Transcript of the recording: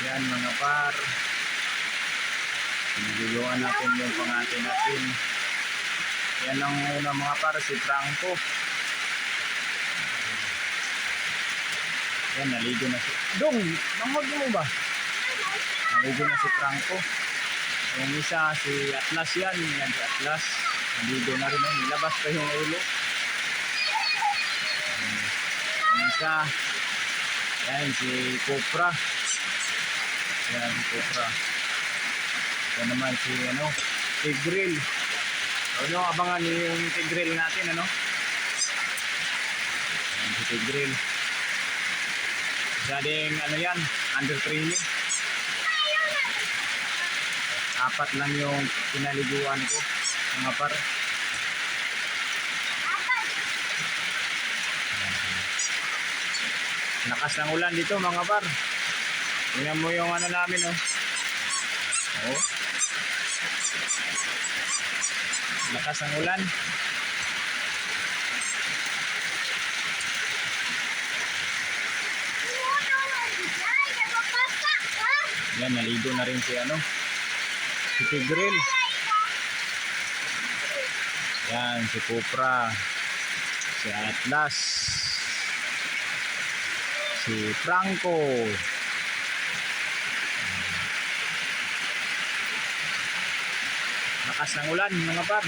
Yan mga par. Niluluan natin yung pangate natin. Yan ang una mga par, si Franco. Yan, naligo na si... Dong! Nangod mo ba? Naligo na si Franco. Yung isa, si Atlas yan. Yan si Atlas. Naligo na rin. Yan. Nilabas pa yung ulo. Yung isa, yan si Copra. Yan si Copra. Ito naman si ano, Tigril. Ano yung abangan yung Tigril natin ano? Yan si Tigril. Isa ano yan, under training. Apat lang yung pinaliguan ko, mga par. Lakas ng ulan dito mga par. Tingnan mo yung ano namin oh. Oh. Lakas ng ulan. Yan, naligo na rin si ano. Si Tigril. Yan, si Cupra. Si Atlas. Si Franco. Lakas ng ulan, mga par.